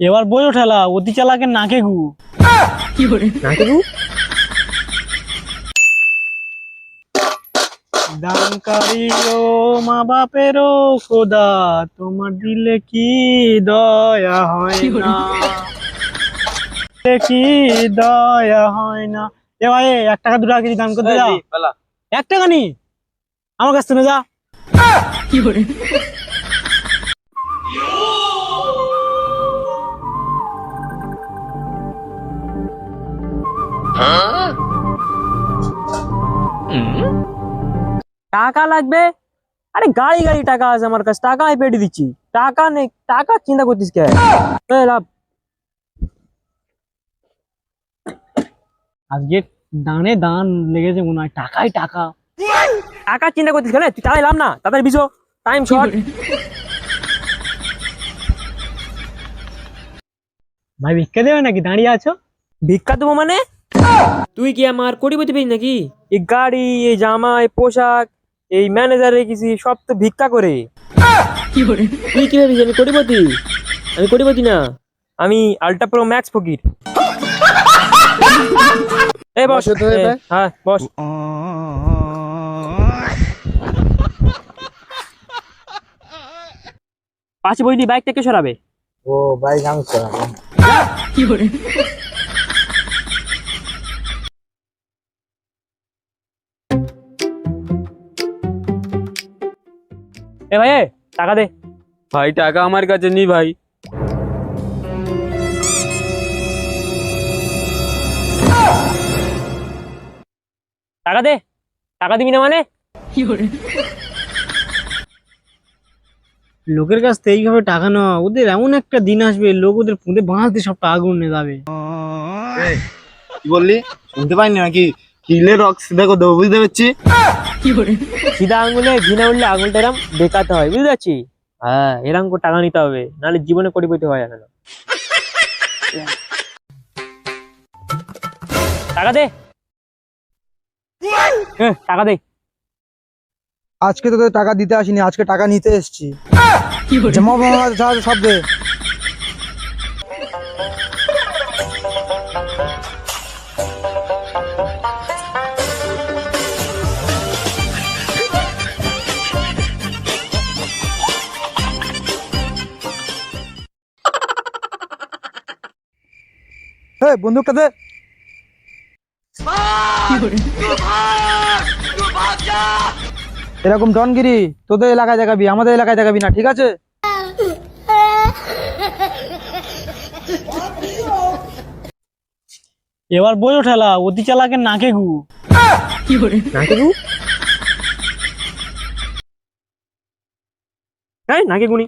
এবার বইও ঠেলা অতি চালাকে নাকে গু। নাকি গু? দানকারী ও মা বাপেরও খোদা তোমার দিলে কি দয়া হয় না? কি দয়া হয় না? এ ভাই এক টাকা দু টাকা কিছু দান করতে যা। এক টাকা নি? আমার কাছ থেকে যা। টাকা লাগবে আরে গাড়ি গাড়ি টাকা আছে আমার কাছে টাকা আমি পেটে দিচ্ছি টাকা নেই টাকা চিন্তা করতিস কে এই লাভ আজকে দানে দান লেগেছে মনে হয় টাকাই টাকা টাকা চিন্তা করতিস কেন তুই টাকা লাভ না তাদের বিজো টাইম শর্ট ভাই ভিক্ষা দেবে নাকি দাঁড়িয়ে আছো ভিক্ষা দেবো মানে তুই কি আমার কোটিপতি পেয়েছিস নাকি? এই গাড়ি এই জামা এই পোশাক এই ম্যানেজার রেখেছি সব তো ভিক্ষা করে। তুই কি ভাবিস আমি কোটিপতি? আমি কোটিপতি না। আমি আল্ট্রা প্রো ম্যাক্স ফকির। বস। বসো এ, এবার। হ্যাঁ বস। পাশে বইনি বাইক থেকে সরাবে? ও বাইক আমি চালাবো এ ভাই টাকা দে। ভাই টাকা আমার কাছে নি ভাই। টাকা দে। টাকা দিবি না মানে? লোকের কাছ থেকে এইভাবে টাকা নেওয়া ওদের এমন একটা দিন আসবে লোক ওদের পুঁতে বাঁচতে সব টাকা গুনে যাবে। কি বললি? শুনতে পাইনি নাকি? কিলে রক সিধা করে দেবো বুঝতে পারছি। সিধা আঙুলে ঘৃণা উঠলে আঙুলটা এরম বেকাতে হয় বুঝতে পারছি? হ্যাঁ এরকম করে টাকা নিতে হবে নাহলে জীবনে কোটিপতি যাবে না। টাকা দে। টাকা দে। আজকে তোদের টাকা দিতে আসিনি আজকে টাকা নিতে এসেছি। জমা সব দে। এই, বন্দুকটা দে। এরকম ডনগিরি তোদের এলাকায় দেখাবি আমাদের এলাকায় দেখাবি না ঠিক আছে? এবার বইও ঠেলা অতি চালাকে নাকে গু। নাকি গু? এই নাকি গুনি।